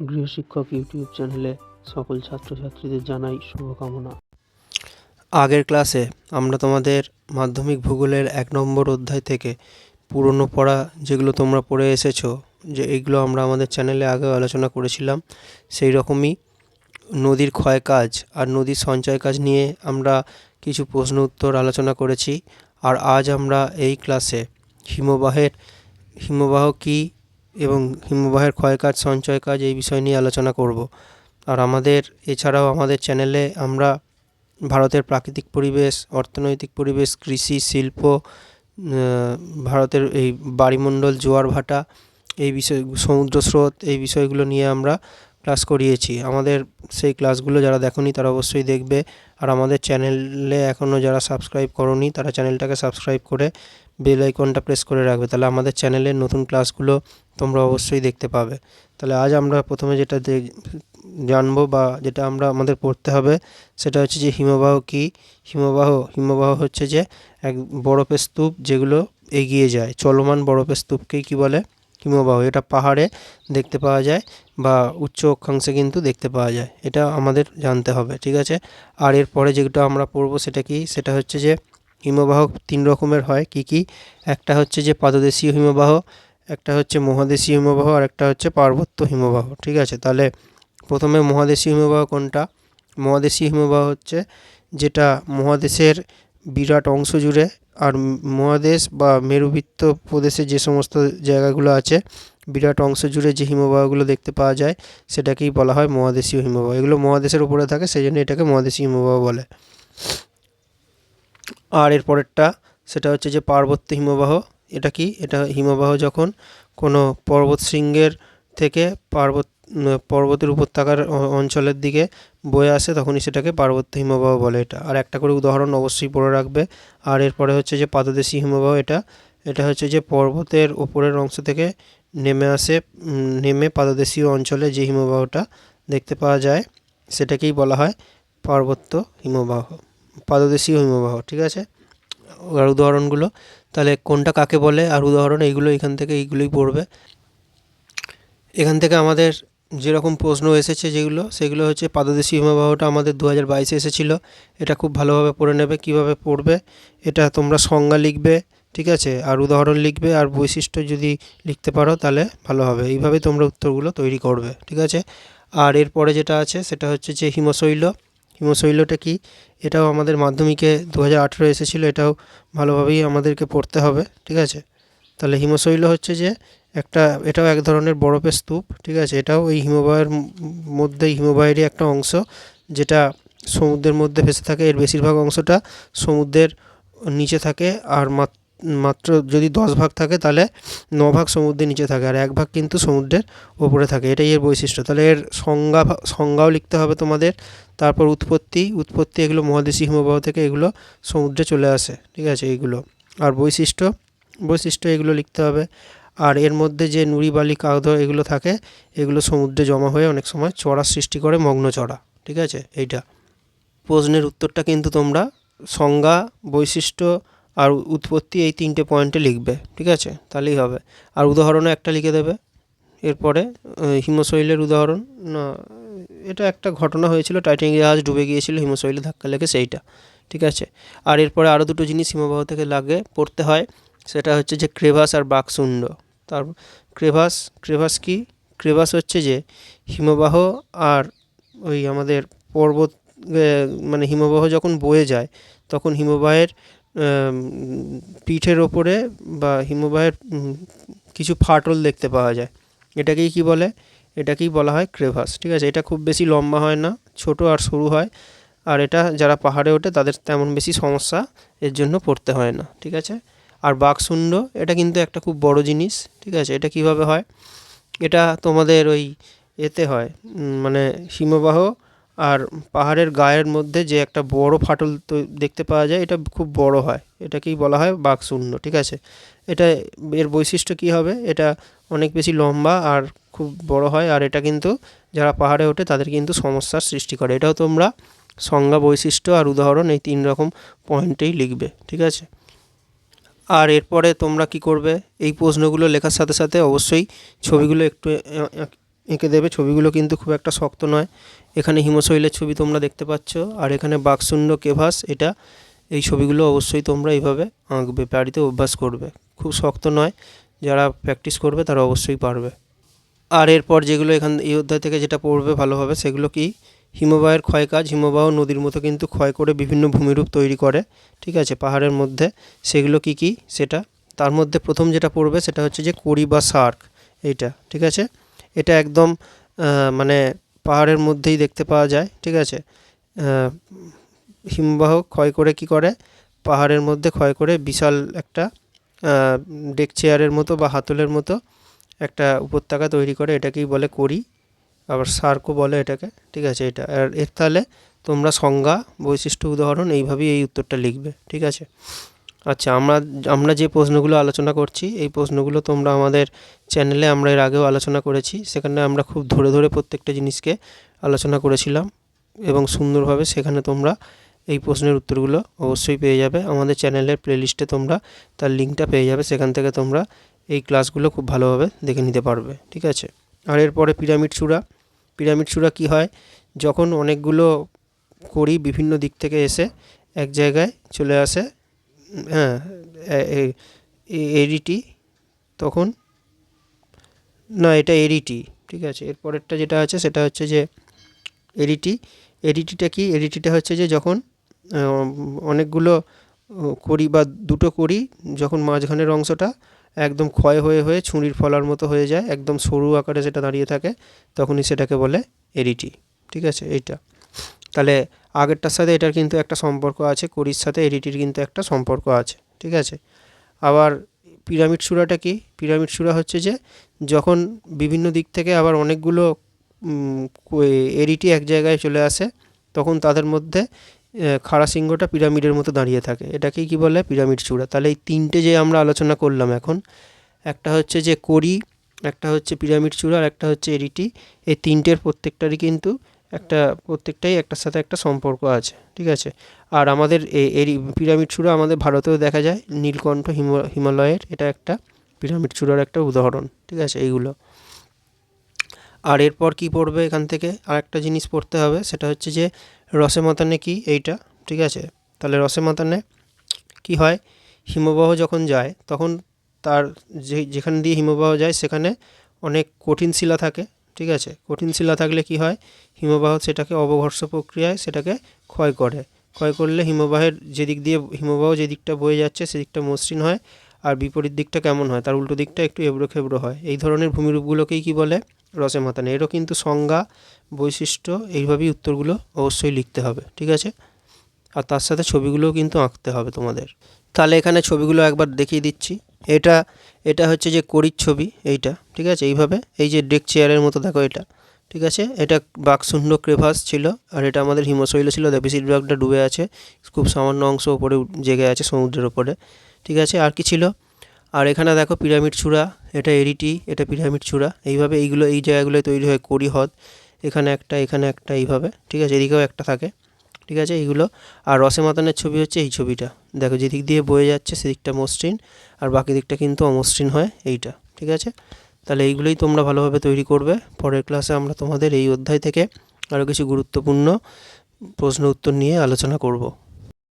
গৃহশিক্ষক YouTube চ্যানেলে সকল ছাত্রছাত্রীদের জানাই শুভকামনা। আগের ক্লাসে আমরা তোমাদের মাধ্যমিক ভূগোলের এক নম্বর অধ্যায় থেকে পুরনো পড়া যেগুলো তোমরা পড়ে এসেছ, যে এইগুলো আমরা আমাদের চ্যানেলে আগে আলোচনা করেছিলাম, সেই রকমই নদীর ক্ষয় কাজ আর নদীর সঞ্চয় কাজ নিয়ে আমরা কিছু প্রশ্ন উত্তর আলোচনা করেছি। আর আজ আমরা এই ক্লাসে হিমবাহের, হিমবাহ কী এবং হিমবাহের ক্ষয় কাজ সঞ্চয় কাজ এই বিষয় নিয়ে আলোচনা করব। আর আমাদের, এছাড়াও আমাদের চ্যানেলে আমরা ভারতের প্রাকৃতিক পরিবেশ, অর্থনৈতিক পরিবেশ, কৃষি, শিল্প ভারতের এই বায়ুমণ্ডল জোয়ার ভাটা, এই বিষয়, সমুদ্র স্রোত এই বিষয়গুলো নিয়ে আমরা ক্লাস করিয়েছি। আমাদের সেই ক্লাসগুলো যারা দেখোনি তারা অবশ্যই দেখবে। আর আমাদের চ্যানেলে এখনও যারা সাবস্ক্রাইব করনি তারা চ্যানেলটাকে সাবস্ক্রাইব করে বেল আইকনটা প্রেস করে রাখবে, তাহলে আমাদের চ্যানেলের নতুন ক্লাসগুলো তোমরা অবশ্যই দেখতে পাবে। তাহলে আজ আমরা প্রথমে যেটা জানব বা যেটা আমরা আমাদের পড়তে হবে, সেটা হচ্ছে যে হিমবাহ কী? হিমবাহ হিমবাহ হচ্ছে যে এক বরফের স্তূপ যেগুলো এগিয়ে যায়। চলমান বরফের স্তূপকেই কী বলে? হিমবাহ। এটা পাহাড়ে দেখতে পাওয়া যায় বা উচ্চ অক্ষাংশে কিন্তু দেখতে পাওয়া যায়। এটা আমাদের জানতে হবে, ঠিক আছে? আর এরপরে যেটা আমরা পড়ব সেটা কি? সেটা হচ্ছে যে হিমবাহ তিন রকমের হয়, কি কি? একটা হচ্ছে যে পাদদেশীয় হিমবাহ, একটা হচ্ছে মহাদেশীয় হিমবাহ, আর একটা হচ্ছে পার্বত্য হিমবাহ, ঠিক আছে? তাহলে প্রথমে মহাদেশীয় হিমবাহ কোনটা? মহাদেশীয় হিমবাহ হচ্ছে যেটা মহাদেশের বিরাট অংশ জুড়ে আর মহাদেশ বা মেরুবৃত্ত প্রদেশে যে সমস্ত জায়গাগুলো আছে, বিরাট অংশ জুড়ে যে হিমবাহগুলো দেখতে পাওয়া যায়, সেটাকেই বলা হয় মহাদেশীয় হিমবাহ। এগুলো মহাদেশের উপরে থাকে সেই জন্য এটাকে মহাদেশীয় হিমবাহ বলে। আর এর পরেরটা, সেটা হচ্ছে যে পার্বত্য হিমবাহ। এটা কি? এটা হিমবাহ যখন কোনো পর্বত শৃঙ্গের থেকে পার্বত, পর্বতের উপত্যকার অঞ্চলের দিকে বয়ে আসে, তখনই সেটাকে পার্বত্য হিমবাহ বলে এটা। আর একটা করে উদাহরণ অবশ্যই পড়ে রাখবে। আর এরপরে হচ্ছে যে পাদদেশী হিমবাহ এটা। এটা হচ্ছে যে পর্বতের ওপরের অংশ থেকে নেমে আসে নেমে পাদদেশীয় অঞ্চলে যে হিমবাহটা দেখতে পাওয়া যায়, সেটাকেই বলা হয় পার্বত্য হিমবাহ। পাদদেশীয় হিমবাহ, ঠিক আছে? আর উদাহরণগুলো, তাহলে কোনটা কাকে বলে আর উদাহরণ, এইগুলো এখান থেকে এইগুলোই পড়বে। এখান থেকে আমাদের যেরকম প্রশ্ন এসেছে যেগুলো, সেগুলো হচ্ছে পাদদেশী হিমবাহটা আমাদের দু হাজার বাইশে এসেছিল, এটা খুব ভালোভাবে পড়ে নেবে, কীভাবে পড়বে, এটা তোমরা সংজ্ঞা লিখবে, ঠিক আছে? আর উদাহরণ লিখবে, আর বৈশিষ্ট্য যদি লিখতে পারো তাহলে ভালো হবে। এইভাবে তোমরা উত্তরগুলো তৈরি করবে, ঠিক আছে? আর এরপরে যেটা আছে, সেটা হচ্ছে যে হিমশৈল হিমশৈলটা কি? এটাও আমাদের মাধ্যমিকে দু হাজার আঠেরো এসেছিল, এটাও ভালোভাবেই আমাদেরকে পড়তে হবে, ঠিক আছে? তাহলে হিমশৈল হচ্ছে যে একটা, এটাও এক ধরনের বরফের স্তূপ, ঠিক আছে? এটাও এই হিমবাহের মধ্যে, হিমবাহেরই একটা অংশ যেটা সমুদ্রের মধ্যে ভেসে থাকে, এর বেশিরভাগ অংশটা সমুদ্রের নিচে থাকে আর মাত- মাত্র যদি দশ ভাগ থাকে, তাহলে ন ভাগ সমুদ্রের নিচে থাকে আর এক ভাগ কিন্তু সমুদ্রের ওপরে থাকে। এটাই এর বৈশিষ্ট্য। তাহলে এর সংজ্ঞা সংজ্ঞাও লিখতে হবে তোমাদের। তারপর উৎপত্তি উৎপত্তি এগুলো মহাদেশী হিমবাহ থেকে এগুলো সমুদ্রে চলে আসে, ঠিক আছে, এইগুলো। আর বৈশিষ্ট্য বৈশিষ্ট্য এগুলো লিখতে হবে। আর এর মধ্যে যে নুড়ি, বালি, কাগধ এগুলো থাকে, এগুলো সমুদ্রে জমা হয়ে অনেক সময় চড়া সৃষ্টি করে মগ্ন চড়া, ঠিক আছে, এইটা। প্রশ্নের উত্তরটা কিন্তু তোমরা সংজ্ঞা, বৈশিষ্ট্য আর উৎপত্তি এই তিনটে পয়েন্টে লিখবে, ঠিক আছে? তাহলেই হবে। আর উদাহরণও একটা লিখে দেবে। এরপরে হিমশৈলের উদাহরণ, না, এটা একটা ঘটনা হয়েছিল, টাইটানিক জাহাজ ডুবে গিয়েছিল, হিমশৈলে ধাক্কা লেগে সেইটা, ঠিক আছে? আর এরপরে আরও দুটো জিনিস হিমবাহ থেকে লাগে, পড়তে হয়, সেটা হচ্ছে যে ক্রেভাস আর বাকশুণ্ড তার, ক্রেভাস ক্রেভাস কি? ক্রেভাস হচ্ছে যে হিমবাহ আর ওই আমাদের পর্বত মানে হিমবাহ যখন বয়ে যায়, তখন হিমবাহের পিঠের ওপরে বা হিমবাহের কিছু ফাটল দেখতে পাওয়া যায়। এটাকেই কি বলে? এটাকেই বলা হয় ক্রেভাস, ঠিক আছে? এটা খুব বেশি লম্বা হয় না, ছোট আর সরু হয়। আর এটা যারা পাহাড়ে ওঠে, তাদের তেমন বেশি সমস্যা এর জন্য পড়তে হয় না, ঠিক আছে? আর বাঘশুণ্ড এটা কিন্তু একটা খুব বড় জিনিস, ঠিক আছে? এটা কীভাবে হয়? এটা তোমাদের ওই এতে হয় মানে হিমবাহ আর পাহাড়ের গায়ের মধ্যে যে একটা বড় ফাটল তো দেখতে পাওয়া যায়, এটা খুব বড় হয়। এটাকেই বলা হয় বাঘশূন্য ঠিক আছে? এটা এর বৈশিষ্ট্য কী হবে? এটা অনেক বেশি লম্বা আর খুব বড় হয় আর এটা কিন্তু যারা পাহাড়ে ওঠে তাদের কিন্তু সমস্যার সৃষ্টি করে। এটাও তোমরা সংজ্ঞা, বৈশিষ্ট্য আর উদাহরণ এই তিন রকম পয়েন্টেই লিখবে, ঠিক আছে? আর এরপরে তোমরা কি করবে? এই প্রশ্নগুলো লেখার সাথে সাথে অবশ্যই ছবিগুলো একটু এঁকে দেবে। ছবিগুলো কিন্তু খুব একটা শক্ত নয়। এখানে হিমশৈলের ছবি তোমরা দেখতে পাচ্ছ। আর এখানে বাকশূন্য কেভাস, এটা এই ছবিগুলো অবশ্যই তোমরা এইভাবে আঁকবে বাড়িতে অভ্যাস করবে। খুব শক্ত নয়, যারা প্র্যাকটিস করবে তারা অবশ্যই পারবে। আর এরপর যেগুলো এখান, এই অধ্যায় থেকে যেটা পড়বে ভালোভাবে সেগুলো কি? হিমবাহের ক্ষয়কাজ হিমবাহ নদীর মতো কিন্তু ক্ষয় করে বিভিন্ন ভূমিরূপ তৈরি করে, ঠিক আছে? পাহাড়ের মধ্যে। সেগুলো কি কি? সেটা, তার মধ্যে প্রথম যেটা পড়বে সেটা হচ্ছে যে কড়ি বা সার্ক, এইটা, ঠিক আছে? এটা একদম মানে পাহাড়ের মধ্যেই দেখতে পাওয়া যায়, ঠিক আছে? হিমবাহ ক্ষয় করে কি করে? পাহাড়ের মধ্যে ক্ষয় করে বিশাল একটা ডেক চেয়ারের মতো বা হাতলের মতো একটা উপত্যকা তৈরি করে এটাকেই বলে করি, আবার সার্কও বলে এটাকে, ঠিক আছে? এটা, আর এর তাহলে তোমরা সংজ্ঞা, বৈশিষ্ট্য, উদাহরণ এইভাবেই এই উত্তরটা লিখবে, ঠিক আছে? আচ্ছা আমরা আমরা যে প্রশ্নগুলো আলোচনা করছি, এই প্রশ্নগুলো তোমরা আমাদের চ্যানেলে আমরা এর আগেও আলোচনা করেছি, সেখানে আমরা খুব ধরে ধরে প্রত্যেকটা জিনিসকে আলোচনা করেছিলাম এবং সুন্দরভাবে সেখানে তোমরা এই প্রশ্নের উত্তরগুলো অবশ্যই পেয়ে যাবে। আমাদের চ্যানেলের প্লেলিস্টে তোমরা তার লিঙ্কটা পেয়ে যাবে, সেখান থেকে তোমরা এই ক্লাসগুলো খুব ভালোভাবে দেখে নিতে পারবে, ঠিক আছে? আর এরপরে পিরামিড চূড়া পিরামিড চূড়া কী হয়? যখন অনেকগুলো করি বিভিন্ন দিক থেকে এসে এক জায়গায় চলে আসে হ্যাঁ এরিটি তখন? না, এটা এরিটি, ঠিক আছে। এরপরেরটা যেটা আছে সেটা হচ্ছে যে এরিটি, এরিটিটা কি? এডিটিটা হচ্ছে যে যখন অনেকগুলো করি বা দুটো করি যখন মাঝখানের অংশটা একদম ক্ষয় হয়ে হয়ে ছুরির ফলার মতো হয়ে যায়, একদম সরু আকারে সেটা দাঁড়িয়ে থাকে, তখনই সেটাকে বলে এরিটি, ঠিক আছে? এইটা। তাহলে আগেরটার সাথে এটার কিন্তু একটা সম্পর্ক আছে, কড়ির সাথে এডিটির কিন্তু একটা সম্পর্ক আছে, ঠিক আছে? আবার পিরামিড সুরাটা কি? পিরামিড সুরা হচ্ছে যে যখন বিভিন্ন দিক থেকে আবার অনেকগুলো এরিটি এক জায়গায় চলে আসে, তখন তাদের মধ্যে খাড়া সিংহটা পিরামিডের মতো দাঁড়িয়ে থাকে। এটাকেই কি বলে? পিরামিড চূড়া তাহলে এই তিনটে যে আমরা আলোচনা করলাম এখন, একটা হচ্ছে যে করি একটা হচ্ছে পিরামিড চূড়া আর একটা হচ্ছে এরিটি এই তিনটের প্রত্যেকটারই কিন্তু একটা প্রত্যেকটাই একটার সাথে একটা সম্পর্ক আছে, ঠিক আছে? আর আমাদের এ- এরি পিরামিড চূড়া আমাদের ভারতেও দেখা যায়, নীলকণ্ঠ হিম, হিমালয়ের, এটা একটা পিরামিড চূড়ার একটা উদাহরণ, ঠিক আছে, এইগুলো। আর এরপর কি পড়বে এখান থেকে? আর একটা জিনিস পড়তে হবে, সেটা হচ্ছে যে রসে মাতানে কি? এইটা, ঠিক আছে? তাহলে রসে মাতানে কি হয়? হিমবাহ যখন যায়, তখন তার যে, যেখান দিয়ে হিমবাহ যায়, সেখানে অনেক কঠিন শিলা থাকে ঠিক আছে? কঠিন শিলা থাকলে কি হয়? হিমবাহ সেটাকে অবঘর্ষ প্রক্রিয়ায় সেটাকে ক্ষয় করে। ক্ষয় করলে হিমবাহের যেদিক দিয়ে হিমবাহ যে দিকটা বয়ে যাচ্ছে সেদিকটা মসৃণ হয় আর বিপরীত দিকটা কেমন হয়? তার উল্টো দিকটা একটু এবড়ো খেবড়ো হয়। এই ধরনের ভূমিরূপগুলোকেই কি বলে? রসে মাতানে এরও কিন্তু সংজ্ঞা, বৈশিষ্ট্য এইভাবেই উত্তরগুলো অবশ্যই লিখতে হবে। ঠিক আছে? আর তার সাথে ছবিগুলোও কিন্তু আঁকতে হবে তোমাদের। তাহলে এখানে ছবিগুলো একবার দেখিয়ে দিচ্ছি। এটা এটা হচ্ছে যে করির ছবি, এইটা, ঠিক আছে? এইভাবে, এই যে ডেক চেয়ারের মতো, দেখো এটা, ঠিক আছে? এটা বাকশূন্য ক্রেভাস ছিল, আর এটা আমাদের হিমশৈল ছিল দা বেশিরভাগটা ডুবে আছে, খুব সামান্য অংশ ওপরে জেগে আছে সমুদ্রের ওপরে ঠিক আছে? আর কি ছিল? আর এখানে দেখো পিরামিড চূড়া, এটা এরিটি, এটা পিরামিড চূড়া, এইভাবে এইগুলো, এই জায়গাগুলোয় তৈরি হয় করি হ্রদ, এখানে একটা এখানে একটা, এইভাবে, ঠিক আছে? এদিকেও একটা থাকে। ঠিক আছে? এইগুলো। আর রসে মাতানের ছবি হচ্ছে এই ছবিটা। দেখো, যেদিক দিয়ে বয়ে যাচ্ছে সেদিকটা মসৃণ, আর বাকি দিকটা কিন্তু অমসৃণ হয় এইটা, ঠিক আছে? তাহলে এইগুলোই তোমরা ভালোভাবে তৈরি করবে। পরের ক্লাসে আমরা তোমাদের এই অধ্যায় থেকে আরও কিছু গুরুত্বপূর্ণ প্রশ্ন উত্তর নিয়ে আলোচনা করব।